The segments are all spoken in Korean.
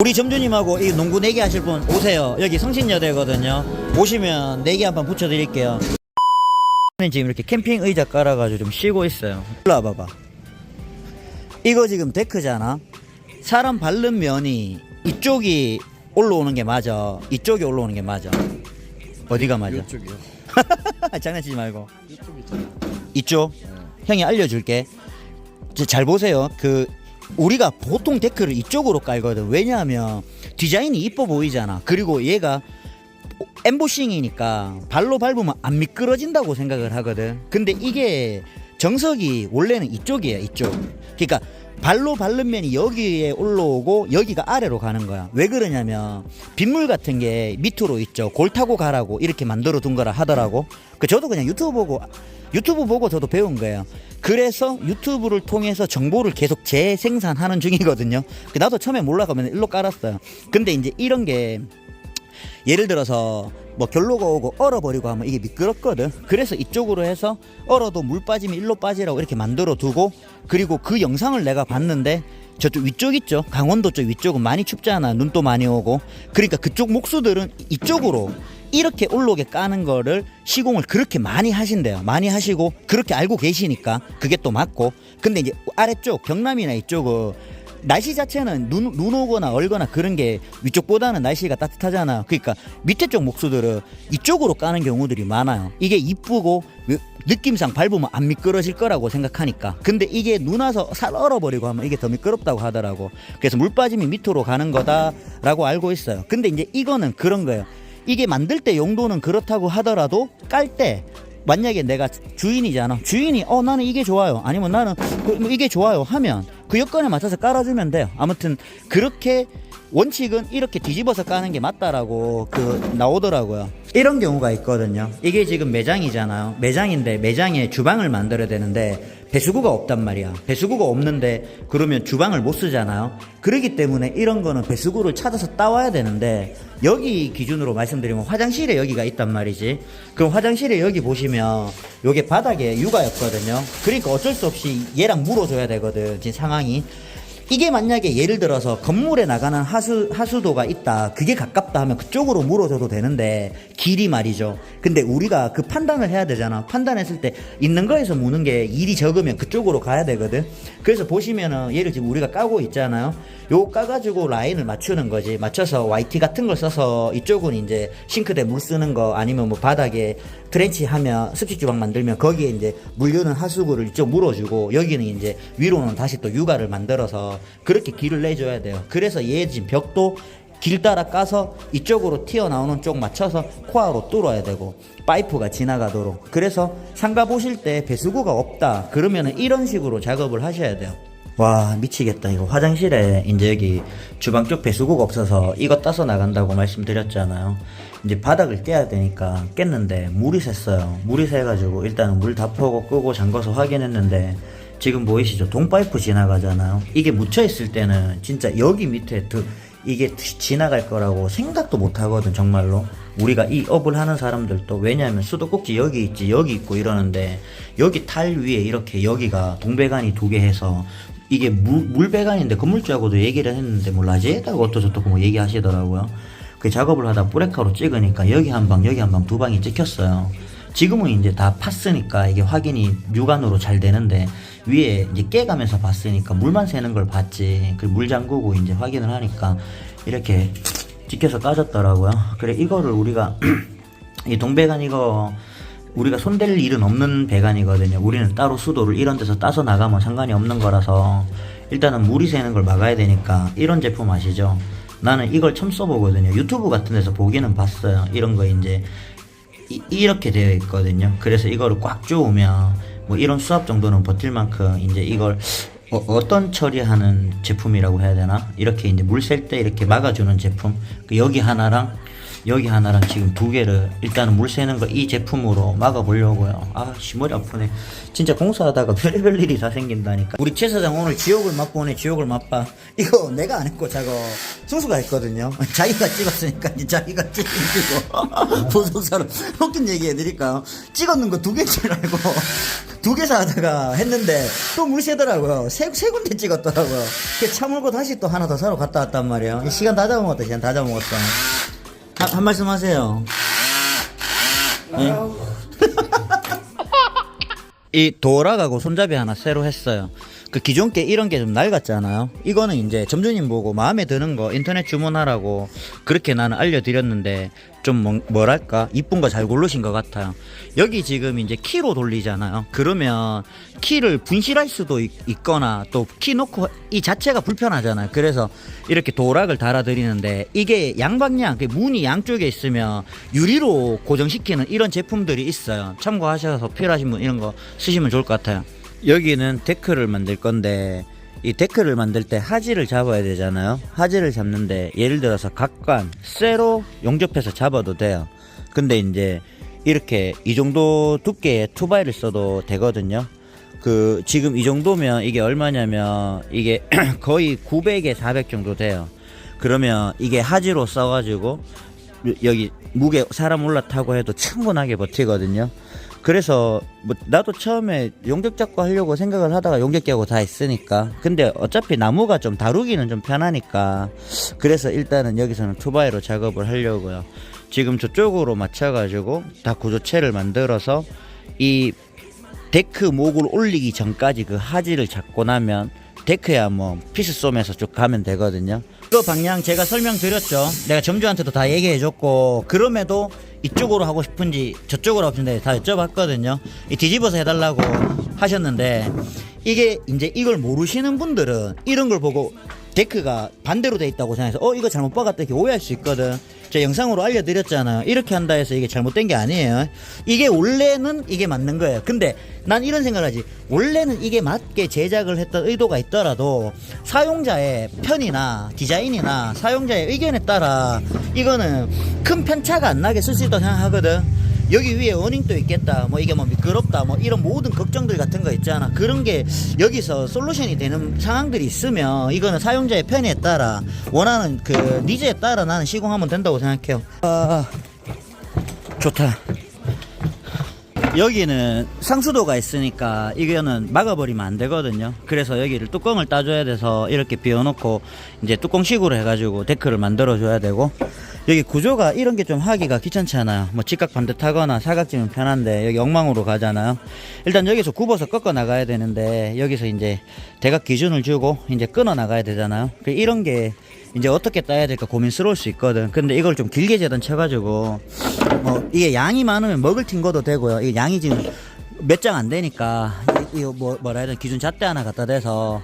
우리 점주님하고 이 농구 내기 하실 분 오세요. 여기 성신여대거든요. 오시면 내기 한번 붙여드릴게요. 지금 이렇게 캠핑 의자 깔아가지고 좀 쉬고 있어요. 일로 와봐봐. 이거 지금 데크잖아. 사람 바른 면이 이쪽이 올라오는 게 맞아. 이쪽이 올라오는 게 맞아. 어디가 맞아? 이쪽이요. 장난치지 말고. 이쪽이죠. 이쪽 형이 알려줄게 이제 잘 보세요 그 우리가 보통 데크를 이쪽으로 깔거든. 왜냐하면 디자인이 이뻐 보이잖아. 그리고 얘가 엠보싱이니까 발로 밟으면 안 미끄러진다고 생각을 하거든. 근데 이게 정석이 원래는 이쪽이에요 이쪽. 그러니까 발로 밟는 면이 여기에 올라오고 여기가 아래로 가는 거야. 왜 그러냐면 빗물 같은 게 밑으로 있죠. 골 타고 가라고 이렇게 만들어 둔 거라 하더라고. 그 저도 그냥 유튜브 보고 유튜브 보고 저도 배운 거예요. 그래서 유튜브를 통해서 정보를 계속 재생산하는 중이거든요. 그 나도 처음에 몰라가면 일로 깔았어요. 근데 이제 이런 게 예를 들어서 뭐 결로가 오고 얼어버리고 하면 이게 미끄럽거든. 그래서 이쪽으로 해서 얼어도 물 빠지면 일로 빠지라고 이렇게 만들어 두고 그리고 그 영상을 내가 봤는데 저쪽 위쪽 있죠. 강원도 쪽 위쪽은 많이 춥잖아. 눈도 많이 오고. 그러니까 그쪽 목수들은 이쪽으로 이렇게 올라오게 까는 거를 시공을 그렇게 많이 하신대요. 많이 하시고 그렇게 알고 계시니까 그게 또 맞고. 근데 이제 아래쪽 경남이나 이쪽은 날씨 자체는 눈, 눈 오거나 얼거나 그런 게 위쪽보다는 날씨가 따뜻하잖아. 그러니까 밑에 쪽 목수들은 이쪽으로 까는 경우들이 많아요. 이게 이쁘고 왜- 느낌상 밟으면 안 미끄러질 거라고 생각하니까. 근데 이게 눈 와서 살 얼어버리고 하면 이게 더 미끄럽다고 하더라고. 그래서 물 빠짐이 밑으로 가는 거다라고 알고 있어요. 근데 이제 이거는 그런 거예요. 이게 만들 때 용도는 그렇다고 하더라도 깔때 만약에 내가 주인이잖아. 주인이 어 나는 이게 좋아요. 아니면 나는 그, 뭐 이게 좋아요 하면 그 여건에 맞춰서 깔아주면 돼요. 아무튼 그렇게 원칙은 이렇게 뒤집어서 까는 게 맞다라고 그 나오더라고요. 이런 경우가 있거든요. 이게 지금 매장이잖아요. 매장인데 매장에 주방을 만들어야 되는데 배수구가 없단 말이야. 배수구가 없는데 그러면 주방을 못 쓰잖아요. 그렇기 때문에 이런 거는 배수구를 찾아서 따와야 되는데 여기 기준으로 말씀드리면 화장실에 여기가 있단 말이지. 그럼 화장실에 여기 보시면 요게 바닥에 육아였거든요. 그러니까 어쩔 수 없이 얘랑 물어줘야 되거든. 지금 상황이. 이게 만약에 예를 들어서 건물에 나가는 하수, 하수도가 있다. 그게 가깝다 하면 그쪽으로 물어줘도 되는데, 길이 말이죠. 근데 우리가 그 판단을 해야 되잖아. 판단했을 때 있는 거에서 무는 게 일이 적으면 그쪽으로 가야 되거든. 그래서 보시면은, 얘를 지금 우리가 까고 있잖아요. 요 까가지고 라인을 맞추는 거지. 맞춰서 YT 같은 걸 써서 이쪽은 이제 싱크대 물 쓰는 거 아니면 뭐 바닥에 트렌치 하면 습식 주방 만들면 거기에 이제 물려는 하수구를 이쪽 물어주고 여기는 이제 위로는 다시 또 육아를 만들어서 그렇게 길을 내줘야 돼요. 그래서 얘 지금 벽도 길 따라 까서 이쪽으로 튀어나오는 쪽 맞춰서 코아로 뚫어야 되고 파이프가 지나가도록 그래서 상가 보실 때 배수구가 없다 그러면은 이런 식으로 작업을 하셔야 돼요 와 미치겠다. 이거 화장실에 이제 여기 주방 쪽 배수구가 없어서 이거 따서 나간다고 말씀드렸잖아요. 이제 바닥을 깨야 되니까 깼는데 물이 샜어요. 물이 새가지고 일단은 물 다 퍼고 끄고 잠궈서 확인했는데 지금 보이시죠? 동파이프 지나가잖아요. 이게 묻혀 있을 때는 진짜 여기 밑에 드, 이게 지나갈 거라고 생각도 못 하거든 정말로. 우리가 이 업을 하는 사람들도 왜냐하면 수도꼭지 여기 있지 여기 있고 이러는데 여기 탈 위에 이렇게 여기가 동배관이 두 개 해서 이게 물, 물배관인데 건물주하고도 얘기를 했는데 뭐 라지에다가 어떠저떠고 뭐 얘기하시더라고요 그 작업을 하다 뿌레카로 찍으니까 여기 한 방 여기 한 방 두 방이 찍혔어요 지금은 이제 다 팠으니까 이게 확인이 육안으로 잘 되는데 위에 이제 깨가면서 봤으니까 물만 새는 걸 봤지. 그 물 잠그고 이제 확인을 하니까 이렇게 찍혀서 까졌더라고요. 그래 이거를 우리가 이 동배관 이거 우리가 손댈 일은 없는 배관이거든요. 우리는 따로 수도를 이런 데서 따서 나가면 상관이 없는 거라서 일단은 물이 새는 걸 막아야 되니까 이런 제품 아시죠? 나는 이걸 처음 써보거든요. 유튜브 같은 데서 보기는 봤어요. 이런 거 이제 이, 렇게 되어 있거든요. 그래서 이거를 꽉 조으면 뭐 이런 수압 정도는 버틸 만큼 이제 이걸 어, 떤 처리하는 제품이라고 해야 되나? 이렇게 이제 물 셀 때 이렇게 막아주는 제품. 그 여기 하나랑 여기 하나랑 지금 두 개를 일단은 물 새는 거 이 제품으로 막아보려고요. 아, 씨, 머리 아프네. 진짜 공사하다가 별의별 일이 다 생긴다니까. 우리 최 사장 오늘 지옥을 맛보 오네, 지옥을 맛봐. 이거 내가 안 했고, 저거. 승수가 했거든요. 자기가 찍었으니까 이제 자기가 찍고. 보송사로 웃긴 얘기 해드릴까요? 찍었는 거 두 개인 줄 알고. 두두개 사다가 했는데 또 물세더라고요. 세, 세 군데 찍었더라고요. 그 차물고 다시 또 하나 더 사러 갔다 왔단 말이에요. 이 시간 다 잡아먹었다, 시간 다 잡아먹었다. 한, 한 말씀 하세요. 예? 이 도락하고 손잡이 하나 새로 했어요. 그 기존 게 이런 게 좀 낡았잖아요. 이거는 이제 점주님 보고 마음에 드는 거 인터넷 주문하라고 그렇게 나는 알려드렸는데 좀 뭐, 뭐랄까 이쁜 거 잘 고르신 것 같아요. 여기 지금 이제 키로 돌리잖아요. 그러면 키를 분실할 수도 있, 거나 또 키 놓고 이 자체가 불편하잖아요. 그래서 이렇게 도락을 달아드리는데 이게 양방향 그 문이 양쪽에 있으면 유리로 고정시키는 이런 제품들이 있어요. 참고하셔서 필요하신 분 이런 거 쓰시면 좋을 것 같아요. 여기는 데크를 만들 건데 이 데크를 만들 때 하지를 잡아야 되잖아요. 하지를 잡는데 예를 들어서 각관 쇠로 용접해서 잡아도 돼요. 근데 이제 이렇게 이 정도 두께의 투바이를 써도 되거든요. 그 지금 이 정도면 이게 얼마냐면 이게 거의 900에 400 정도 돼요. 그러면 이게 하지로 써가지고 여기 무게 사람 올라타고 해도 충분하게 버티거든요. 그래서 뭐 나도 처음에 용접 잡고 하려고 생각을 하다가 용접 끼고 다 했으니까 근데 어차피 나무가 좀 다루기는 좀 편하니까 그래서 일단은 여기서는 투바이로 작업을 하려고요. 지금 저쪽으로 맞춰 가지고 다 구조체를 만들어서 이 데크 목을 올리기 전까지 그 하지를 잡고 나면 데크야 뭐 피스 쏨에서 쭉 가면 되거든요. 이거 방향 제가 설명드렸죠. 내가 점주한테도 다 얘기해줬고 그럼에도 이쪽으로 하고 싶은지 저쪽으로 하고 싶은지 다 여쭤봤거든요. 이 뒤집어서 해달라고 하셨는데 이게 이제 이걸 모르시는 분들은 이런 걸 보고 데크가 반대로 돼 있다고 생각해서 어 이거 잘못 박았다 이렇게 오해할 수 있거든. 제가 영상으로 알려드렸잖아요. 이렇게 한다 해서 이게 잘못된 게 아니에요. 이게 원래는 이게 맞는 거예요. 근데 난 이런 생각을 하지. 원래는 이게 맞게 제작을 했던 의도가 있더라도 사용자의 편이나 디자인이나 사용자의 의견에 따라 이거는 큰 편차가 안 나게 쓸 수 있다고 생각하거든. 여기 위에 어닝도 있겠다. 뭐 이게 뭐 미끄럽다. 뭐 이런 모든 걱정들 같은 거 있잖아. 그런 게 여기서 솔루션이 되는 상황들이 있으면 이거는 사용자의 편에 따라 원하는 그 니즈에 따라 나는 시공하면 된다고 생각해요. 아, 좋다. 여기는 상수도가 있으니까 이거는 막아버리면 안 되거든요. 그래서 여기를 뚜껑을 따줘야 돼서 이렇게 비워놓고 이제 뚜껑식으로 해가지고 데크를 만들어줘야 되고 여기 구조가 이런 게 좀 하기가 귀찮잖아요. 뭐 직각 반듯하거나 사각지면 편한데 여기 엉망으로 가잖아요. 일단 여기서 굽어서 꺾어 나가야 되는데 여기서 이제 대각 기준을 주고 이제 끊어 나가야 되잖아요. 그 이런 게 이제 어떻게 따야 될까 고민스러울 수 있거든. 근데 이걸 좀 길게 재단 쳐가지고 뭐 이게 양이 많으면 먹을 튕거도 되고요. 이게 양이 지금 몇 장 안 되니까 이- 이거 뭐 뭐라 해야 되나 기준 잣대 하나 갖다 대서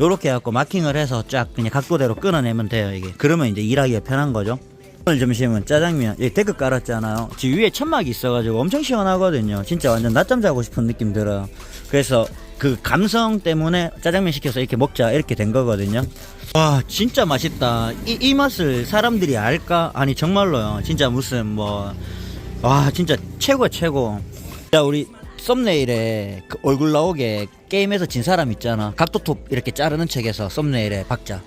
요렇게 해갖고 마킹을 해서 쫙 그냥 각도대로 끊어내면 돼요 이게. 그러면 이제 일하기가 편한 거죠. 오늘 점심은 짜장면. 여기 데크 깔았잖아요. 지금 위에 천막이 있어가지고 엄청 시원하거든요. 진짜 완전 낮잠 자고 싶은 느낌 들어요. 그래서 그 감성 때문에 짜장면 시켜서 이렇게 먹자 이렇게 된 거거든요. 와 진짜 맛있다. 이, 이 맛을 사람들이 알까? 아니 정말로요. 진짜 무슨 뭐 와 진짜 최고야 최고. 자 우리 썸네일에 그 얼굴 나오게 게임에서 진 사람 있잖아. 각도톱 이렇게 자르는 책에서 썸네일에 박자.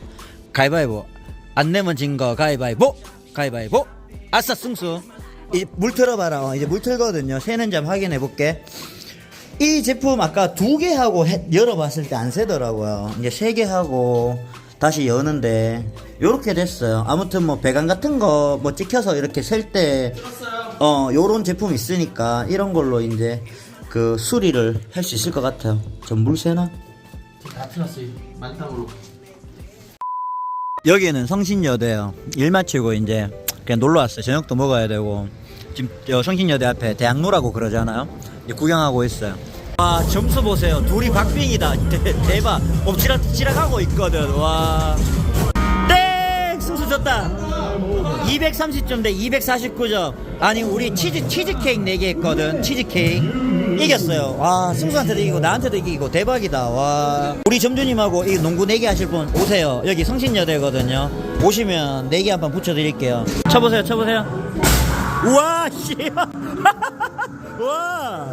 가위바위보. 안 내면 진 거 가위바위보 가위바위보. 아싸 승수. 이제 물 틀어봐라. 어, 이제 물 틀거든요. 새는지 한번 확인해 볼게. 이 제품 아까 두 개 하고 해- 열어봤을 때 안 새더라고요. 이제 세 개 하고 다시 여는데 요렇게 됐어요. 아무튼 뭐 배관 같은 거 뭐 찍혀서 이렇게 셀 때 어 요런 제품 있으니까 이런 걸로 이제 그 수리를 할 수 있을 것 같아요. 전 물 새나? 다 틀었어요. 만땅으로. 여기는 성신여대요. 일 마치고 이제 그냥 놀러 왔어요. 저녁도 먹어야 되고 지금 저 성신여대 앞에 대학로라고 그러잖아요. 구경하고 있어요. 와 점수 보세요. 둘이 박빙이다. 대, 박 엎치락 치락하고 있거든. 와. 땡 승수 졌다. 230점 대 249점. 아니 우리 치즈 치즈 케이크 4개 했거든. 치즈 케이크. 이겼어요. 와 승수한테도 이기고 나한테도 이기고 대박이다. 와 우리 점주님하고 이 농구 4개 하실 분 오세요. 여기 성신여대거든요. 오시면 4개 한판 붙여드릴게요. 쳐보세요. 쳐보세요. 우와 씨. 와.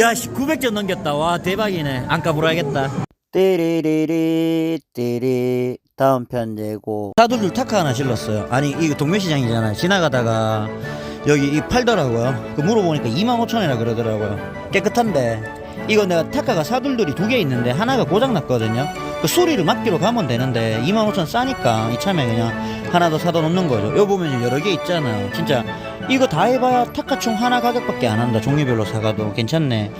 야, 씨, 900점 넘겼다. 와, 대박이네. 안가 불어야겠다. 띠리리리, 띠리. 다음 편제고. 사둘둘 타카 하나 실렀어요. 아니, 이거 동묘시장이잖아요. 지나가다가 여기 이 팔더라고요. 그 물어보니까 25,000원이라 그러더라고요. 깨끗한데. 이거 내가 타카가 사둘들이 두 개 있는데 하나가 고장 났거든요. 그 수리를 맡기로 가면 되는데 25,000원 싸니까 이참에 그냥 하나 더 사다 놓는 거죠. 여기 보면 여러 개 있잖아요. 진짜 이거 다 해봐야 타카총 하나 가격밖에 안 한다. 종류별로 사가도. 괜찮네